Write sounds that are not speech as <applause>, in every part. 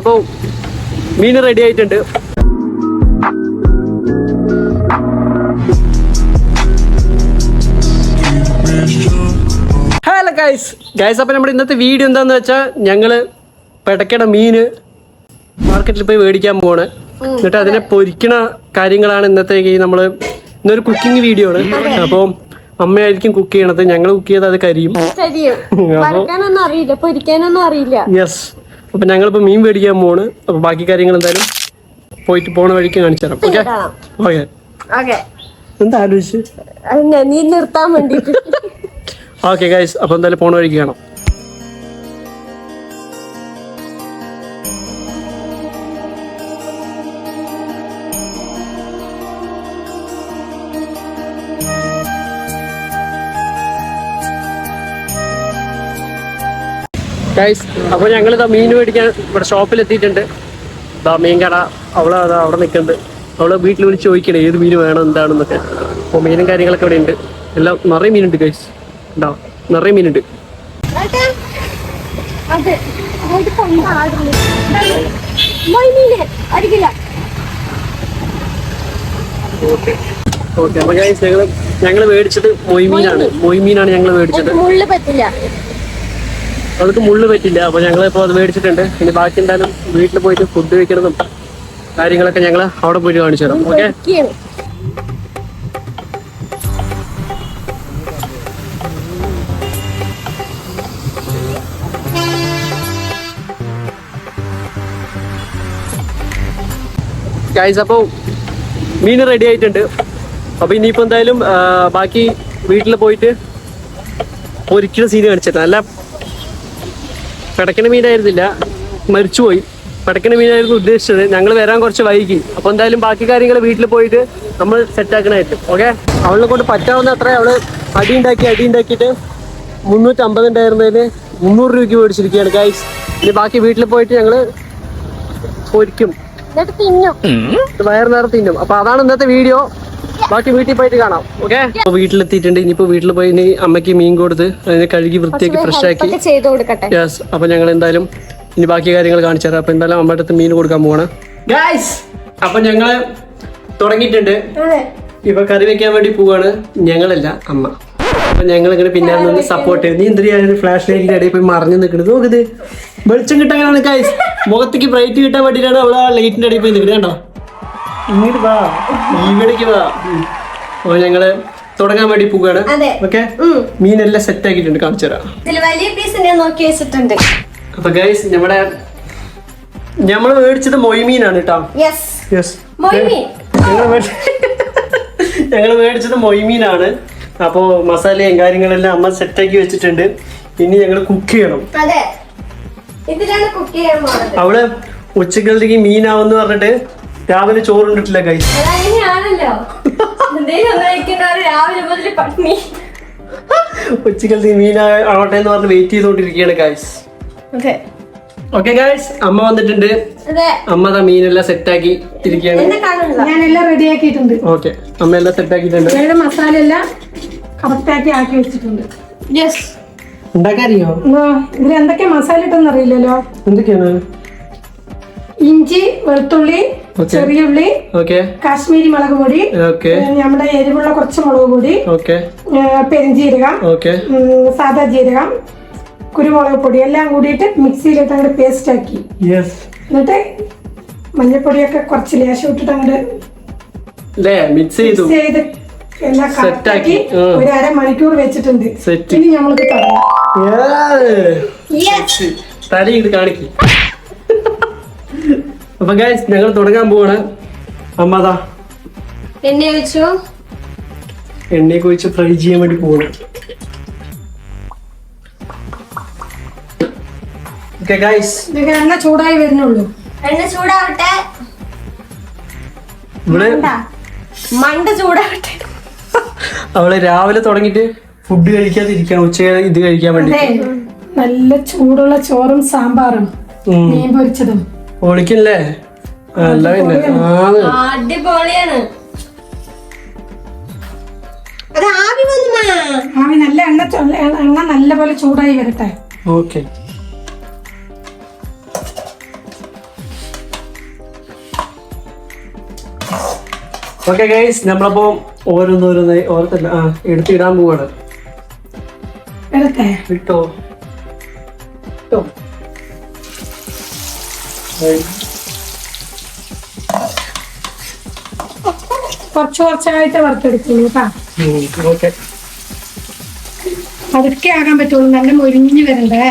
അപ്പോൾ മീൻ റെഡി ആയിട്ടുണ്ട്. ഹലോ ഗൈസ് ഗൈസ് അപ്പോൾ നമ്മുടെ ഇന്നത്തെ വീഡിയോ എന്താന്ന് വെച്ചാൽ ഞങ്ങൾ പെടക്കട മീന് മാർക്കറ്റിൽ പോയി മേടിക്കാൻ പോവാണ്. എന്നിട്ട് അതിനെ പൊരിക്കണ കാര്യങ്ങളാണ് ഇന്നത്തേക്ക് നമ്മൾ ഇന്നൊരു കുക്കിംഗ് വീഡിയോ ആണ്. അപ്പോൾ അമ്മയായിരിക്കും കുക്ക് ചെയ്യണത്. ഞങ്ങൾ കുക്ക് ചെയ്ത് അത് കരിയും. വറക്കാനൊന്നും അറിയില്ല. പൊരിക്കാനൊന്നും അറിയില്ല. യെസ് അപ്പൊ ഞങ്ങളിപ്പോ മീൻ മേടിക്കാൻ പോണ് അപ്പൊ ബാക്കി കാര്യങ്ങൾ എന്തായാലും പോയിട്ട് പോണ വഴിക്ക് കാണിച്ചു തരാം. ഓക്കെ കാണാം. ഓക്കെ ഓക്കെ എന്താ ആലോചിച്ച്? നീ നിർത്താൻ വേണ്ടിട്ട്. ഓക്കെ ഗൈസ് അപ്പൊ എന്തായാലും പോണ വഴിക്ക് കാണാം. ഗൈസ് അപ്പൊ ഞങ്ങൾ ഇതാ മീൻ മേടിക്കാൻ ഇവിടെ ഷോപ്പിൽ എത്തിയിട്ടുണ്ട് ഇതാ മീൻ കട. അവൾ അതാ അവിടെ നിൽക്കുന്നുണ്ട്. അവൾ വീട്ടിൽ വിളിച്ച് ചോദിക്കണേ ഏത് മീൻ വേണം എന്താണെന്നൊക്കെ. അപ്പോൾ മീനും കാര്യങ്ങളൊക്കെ ഇവിടെ ഉണ്ട്. എല്ലാം നിറയെ മീനുണ്ട് ഗൈസ് ഉണ്ടോ നിറയെ മീനുണ്ട്. ഞങ്ങൾ ഓക്കെ. അപ്പൊ ഗൈസ് ഞങ്ങൾ ഞങ്ങൾ മേടിച്ചത് മൊയ്മീനാണ്. മൊയ്മീനാണ് ഞങ്ങൾ മേടിച്ചത്. മുള്ളു പറ്റില്ല. അവൾക്ക് മുള്ള് പറ്റില്ല അപ്പൊ ഞങ്ങൾ ഇപ്പോൾ അത് മേടിച്ചിട്ടുണ്ട്. ഇനി ബാക്കി എന്തായാലും വീട്ടിൽ പോയിട്ട് ഫുഡ് വെക്കണതും കാര്യങ്ങളൊക്കെ ഞങ്ങൾ അവിടെ പോയിട്ട് കാണിച്ചു തരാം. ഓക്കെ അപ്പോ അപ്പോൾ മീൻ റെഡി ആയിട്ടുണ്ട്. അപ്പോൾ ഇനിയിപ്പോൾ എന്തായാലും ബാക്കി വീട്ടിൽ പോയിട്ട് പൊരിക്കുന്ന സീൻ കാണിച്ചിട്ട് നല്ല പിടക്കണ മീനായിരുന്നില്ല. മരിച്ചുപോയി പിടക്കണ മീനായിരുന്നു ഉദ്ദേശിച്ചത്. ഞങ്ങൾ വരാൻ കുറച്ച് വൈകി. അപ്പോൾ എന്തായാലും ബാക്കി കാര്യങ്ങൾ വീട്ടിൽ പോയിട്ട് നമ്മൾ സെറ്റാക്കണായിട്ട് ഓക്കെ അവളെ കൊണ്ട് പറ്റാവുന്ന അത്ര അവൾ അടി ഉണ്ടാക്കി അടി ഉണ്ടാക്കിയിട്ട് മുന്നൂറ്റി അമ്പത് ഉണ്ടായിരുന്നതിന് മുന്നൂറ് രൂപയ്ക്ക് മേടിച്ചിരിക്കുകയാണ് ഗൈസ് ഇനി ബാക്കി വീട്ടിൽ പോയിട്ട് ഞങ്ങൾ പൊരിക്കും. വയറ് നേരം തിന്നും. അപ്പൊ അതാണ് ഇന്നത്തെ വീഡിയോ ബാക്കി വീട്ടിൽ പോയിട്ട് കാണാം ഓക്കെ വീട്ടിലെത്തിയിട്ടുണ്ട്. ഇനിയിപ്പോ വീട്ടിൽ പോയി ഇനി അമ്മയ്ക്ക് മീൻ കൊടുത്ത് അതിനെ കഴുകി വൃത്തിയാക്കി ഫ്രഷ് ആക്കി. ചെയ്തു കൊടുക്കട്ടെ. യെസ് അപ്പൊ ഞങ്ങൾ എന്തായാലും ഇനി ബാക്കി കാര്യങ്ങൾ കാണിച്ചു തരാം. അപ്പൊ എന്തായാലും അമ്മയുടെ അടുത്ത് മീൻ കൊടുക്കാൻ പോവാണ്. ഗൈസ് അപ്പൊ ഞങ്ങൾ തുടങ്ങിയിട്ടുണ്ട്. അതെ. ഇപ്പൊ കറി വെക്കാൻ വേണ്ടി പോവാണ് ഞങ്ങളല്ല അമ്മ. അപ്പൊ ഞങ്ങൾ ഇങ്ങനെ പിന്നെ നിന്ന് സപ്പോർട്ട് ചെയ്യും. നീ എന്തിനാണ് ഫ്ലാഷ് ലൈറ്റിന്റെ ഇടയിൽ പോയി മറിഞ്ഞു നിൽക്കുന്നത്? നോക്കുന്നത് വെളിച്ചം കിട്ടാനാണ് ഗൈസ് മുഖത്തേക്ക് ബ്രൈറ്റ് കിട്ടാൻ വേണ്ടിയിട്ടാണ് അവളെ ആ ലൈറ്റിന്റെ ഇടയിൽ പോയി നിൽക്കുന്നത് കണ്ടോ? ഇങ്ങോട്ട് വാ. ഇവിടേക്ക് വാ. ഓ ഞങ്ങൾ തുടങ്ങാൻ വേണ്ടി പോവുകയാണ് അതെ. ഓക്കെ? ഉം. മീനെല്ലാം സെറ്റ് ആക്കിയിട്ടുണ്ട് കാണിച്ചു തരാം. ഇതിൽ വലിയ പീസ് ഞാൻ നോക്കി വെച്ചിട്ടുണ്ട്. അപ്പൊ ഗൈസ് നമ്മുടെ ഞമ്മൾ മേടിച്ചത് മൊയ്മീനാണ് കേട്ടോ യെസ് യെസ് മൊയ്മീൻ ഞങ്ങൾ <laughs> ഞങ്ങൾ മേടിച്ചത് മൊയ്മീനാണ് അപ്പോൾ മസാലയും കാര്യങ്ങളെല്ലാം അമ്മ സെറ്റാക്കി വെച്ചിട്ടുണ്ട്. ഇനി ഞങ്ങൾ കുക്ക് ചെയ്യണം. അതെ. ഇതിലാണ് കുക്ക് ചെയ്യാൻ പോകുന്നത് അവൾ ഉച്ചക്കലത്തേക്ക് മീനാവെന്ന് പറഞ്ഞിട്ട് രാവിലെ ചോറുണ്ടിട്ടില്ല കൈ ഒന്ന് രാവിലെ മുതൽ പട്ടിണി ഉച്ചക്കലത്തേക്ക് മീൻ ആവട്ടെ എന്ന് പറഞ്ഞ് വെയിറ്റ് ചെയ്തുകൊണ്ടിരിക്കുകയാണ് ഗൈസ് അതെ ഓക്കെ ഗൈസ് അമ്മ വന്നിട്ടുണ്ട്. അമ്മ ദാ മീനെല്ലാം സെറ്റ് ആക്കി ഇരിക്കുകയാണ് കാണുന്നില്ല. ഞാനെല്ലാം റെഡി ആക്കിയിട്ടുണ്ട്. ഓക്കെ അമ്മ എല്ലാം സെറ്റ് ആക്കിയിട്ടുണ്ട് മസാല എല്ലാം കറക്റ്റാക്കി ആക്കി വെച്ചിട്ടുണ്ട്. യെസ് ഉണ്ടാക്കാറിയോ ഇതിൽ എന്തൊക്കെ മസാല ഇട്ടെന്ന് അറിയില്ലല്ലോ. എന്തൊക്കെയാണ്? ഇഞ്ചി വെളുത്തുള്ളി ചെറിയുള്ളി ചെറിയ ഉള്ളി ഓക്കെ കാശ്മീരി മുളക് പൊടി ഓക്കെ നമ്മുടെ എരിവുള്ള കുറച്ച് മുളക് പൊടി ഉം, സാദാ ജീരകം കുരുമുളക് പൊടി എല്ലാം കൂടിയിട്ട് മിക്സിയിലിട്ട് അങ്ങോട്ട് പേസ്റ്റ് ആക്കി. യെസ് എന്നിട്ട് മഞ്ഞപ്പൊടിയൊക്കെ കുറച്ച് ലേശം ഇട്ടിട്ട് അങ്ങോട്ട് മിക്സ് ചെയ്തു മിക്സ് ചെയ്ത്. എല്ലാം കറക്റ്റാക്കി. ഒരു അരമണിക്കൂർ വെച്ചിട്ടുണ്ട്. ഇനി നമ്മൾക്ക് തുടങ്ങാം. യെസ് തടി ഇത് കാണിക്ക്. അപ്പൊ ഗൈസ് ഞങ്ങൾ തുടങ്ങാൻ പോവാണ്. അമ്മതാ എണ്ണ എന്നെ വെച്ചു എണ്ണയൊക്കെ ഒഴിച്ച് ഫ്രൈ ചെയ്യാൻ വേണ്ടി പോവാണ്. ഓക്കെ ഗൈസ് ഇതൊക്കെ എണ്ണ ചൂടായി വരുന്നുള്ളൂ. എണ്ണ ചൂടാവട്ടെ. ഇവിടെ മണ്ട. മണ്ട ചൂടാവട്ടെ. അവൾ രാവിലെ തുടങ്ങിട്ട് ഫുഡ് കഴിക്കാതിരിക്കാൻ ഉച്ച ഇത് കഴിക്കാൻ വേണ്ടി അതെ. നല്ല ചൂടുള്ള ചോറും സാമ്പാറും മീൻ പൊരിച്ചതും. ഒളിക്കല്ലേ അല്ല പിന്നെ. ആണ് അടിപൊളിയാണ്. അത് ആവി വന്നു ആവി നല്ല എണ്ണ എണ്ണ നല്ല പോലെ ചൂടായി വരട്ടെ. ഓക്കെ. ഓക്കെ ഗൈസ് നമ്മളപ്പോ ഓരോന്നോരോന്നായി ഓർത്തല്ല ആ എടുത്തിടാൻ പോവാണ്. എടുത്തേ. ഇട്ടോ. വിട്ടോ കുറച്ച് കുറച്ചായിട്ട് വറുത്തെടുക്കുള്ളൂ കേട്ടോ. പതുക്കെ ആകാൻ പറ്റുള്ളൂ നല്ല മൊരിഞ്ഞു വരണ്ടേ?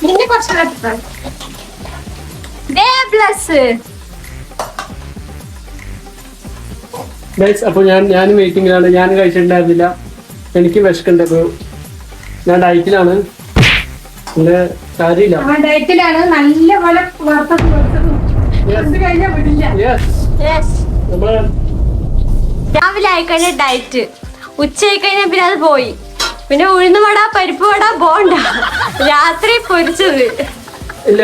പിന്നെ കുറച്ച് ഗൈസ് അപ്പൊ ഞാൻ ഞാൻ വെയിറ്റിംഗിലാണ് ഞാൻ കഴിച്ചിട്ടുണ്ടായിരുന്നില്ല. എനിക്ക് വിശക്കുണ്ട് അപ്പൊ ഞാൻ ഡയറ്റിലാണ് പിന്നെ കാര്യമില്ല. ഡയറ്റിലാണ് നല്ല പോലെ കഴിഞ്ഞാൽ രാവിലെ ആയിക്കഴിഞ്ഞ ഡയറ്റ് ഉച്ച കഴിഞ്ഞാ പിന്നെ അത് പോയി. പിന്നെ ഉഴുന്ന് വട പരിപ്പ് വട ബോണ്ട. രാത്രി പൊരിച്ചത്. ഇല്ല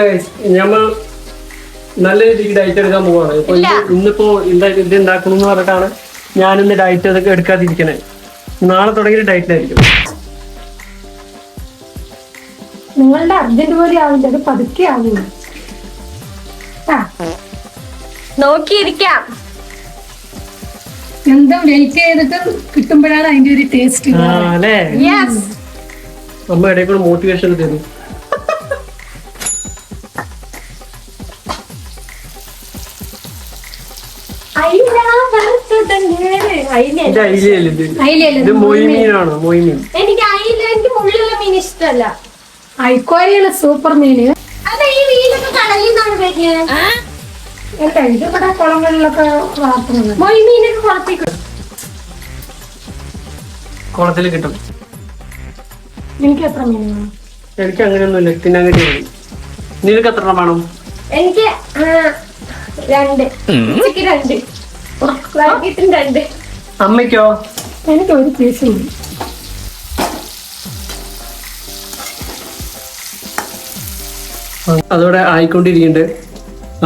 ഞമ്മൾ നമ്മൾ നല്ല രീതിക്ക് ഡയറ്റ് എടുക്കാൻ പോവാണ്. ഇപ്പൊ ഇന്നിപ്പോ എന്താ ഇത് ഉണ്ടാക്കണം എന്ന് പറഞ്ഞിട്ടാണ് ഞാൻ ഇന്ന് ഡയറ്റ് അതൊക്കെ എടുക്കാതിരിക്കണേ. നാളെ തുടങ്ങിയ ഡയറ്റിലായിരിക്കും നിങ്ങളുടെ അർജന്റ് പോലെ ആവില്ല അത് പതുക്കെ ആവുള്ളൂ നോക്കിയിരിക്കാം. എന്താ വെയിറ്റ് ചെയ്തിട്ട് കിട്ടുമ്പോഴാണ് അതിന്റെ ഒരു ടേസ്റ്റ് അമ്മ ഇടയിൽ കൂടെ മോട്ടിവേഷൻ തരും. എനിക്ക് അയില എനിക്ക് മീൻ ഐക്കോരിയാണ് സൂപ്പർ മീന്. അല്ല ഈ മീനൊക്കെ കടലിൽ നിന്നാണ് വരുന്നത് അല്ല ഇത് ഇവിടെ കുളങ്ങളിലൊക്കെ വളർത്തുന്നത്. മൊയ് മീനൊക്കെ കുളത്തേക്ക് കുളത്തിൽ കിട്ടും. എനിക്ക് എത്ര മീൻ വേണം? എനിക്ക് അങ്ങനെയൊന്നുമില്ല തിന്നാൻ അങ്ങനെ നിനക്ക് എത്ര എണ്ണം വേണം? എനിക്ക് ആ, രണ്ട്. ഉച്ചയ്ക്ക് രണ്ട്. വൈകിട്ടും രണ്ട്. അമ്മയ്ക്കോ? എനിക്ക് ഒരു പീസ് മതി അതോടെ ആയിക്കൊണ്ടിരിക്കുന്നുണ്ട്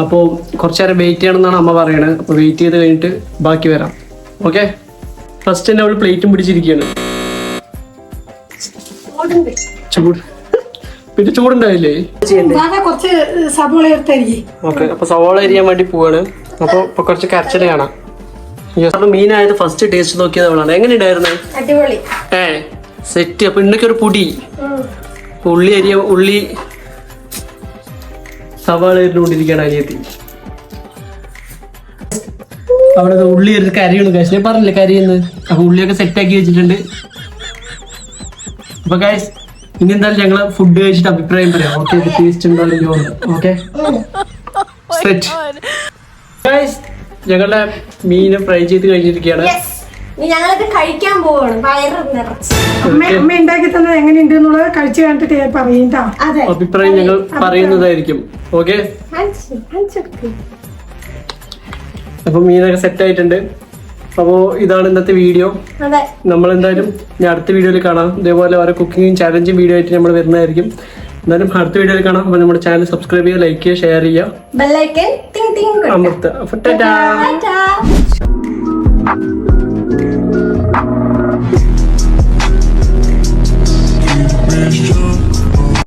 അപ്പോൾ കുറച്ച് നേരം വെയിറ്റ് ചെയ്യണമെന്നാണ് അമ്മ പറയണത് അപ്പോൾ വെയിറ്റ് ചെയ്ത് കഴിഞ്ഞിട്ട് ബാക്കി വരാം. ഓക്കെ ഫസ്റ്റ് തന്നെ അവൾ പ്ലേറ്റും പിടിച്ചിരിക്കുകയാണ് ചൂട്. പിന്നെ ചൂടുണ്ടാവില്ലേ കുറച്ച് ഓക്കെ അപ്പൊ സവാള അരിയാൻ വേണ്ടി പോവാണ്. അപ്പൊ ഇപ്പൊ കുറച്ച് കരച്ചിൽ കാണാം. മീനായത് ഫസ്റ്റ് ടേസ്റ്റ് നോക്കിയത് അവളാണ് എങ്ങനെയുണ്ടായിരുന്നു അടിപൊളി. ഏ സെറ്റ് അപ്പൊ ഇന്നൊക്കെ ഒരു പൊടി. ഉള്ളി അരിയ ഉള്ളി സവാള എരിഞ്ഞുകൊണ്ടിരിക്കുകയാണ് അനിയത്തി. അവിടെ ഉള്ളി ഒരു കരിയാണ് കാശ് ഞാൻ പറഞ്ഞില്ലേ കരിയെന്ന് അപ്പൊ ഉള്ളിയൊക്കെ സെറ്റ് ആക്കി വെച്ചിട്ടുണ്ട്. അപ്പൊ ഗൈസ് ഇനി എന്തായാലും ഞങ്ങൾ ഫുഡ് കഴിച്ചിട്ട് അഭിപ്രായം പറയാം. ഓക്കെ ടേസ്റ്റ് ഉണ്ടോ ഓക്കെ ഞങ്ങളുടെ മീന് ഫ്രൈ ചെയ്ത് കഴിഞ്ഞിരിക്കുകയാണ്. ഞങ്ങളിത് കഴിക്കാൻ പോവാണ്. വയറ് നിറച്ച്. അമ്മ അമ്മ ഉണ്ടാക്കി തന്നത് എങ്ങനെയുണ്ട് എന്നുള്ളത് കഴിച്ചു കണ്ടിട്ട് പറയും. അഭിപ്രായം ഞങ്ങൾ പറയുന്നതായിരിക്കും. ഓക്കെ. അപ്പൊ മീനൊക്കെ സെറ്റ് ആയിട്ടുണ്ട്. അപ്പോൾ ഇതാണ് ഇന്നത്തെ വീഡിയോ. അതെ. നമ്മൾ എന്തായാലും ഇനി അടുത്ത വീഡിയോയിൽ കാണാം. ഇതേപോലെ ഓരോ കുക്കിങ്ങും ചാലഞ്ചും വീഡിയോ ആയിട്ട് നമ്മൾ വരുന്നതായിരിക്കും. എന്തായാലും അടുത്ത വീഡിയോയിൽ കാണാം. അപ്പൊ നമ്മുടെ ചാനൽ സബ്സ്ക്രൈബ് ചെയ്യുക ലൈക്ക് ചെയ്യുക ഷെയർ ചെയ്യുക. ടിങ് ടിങ്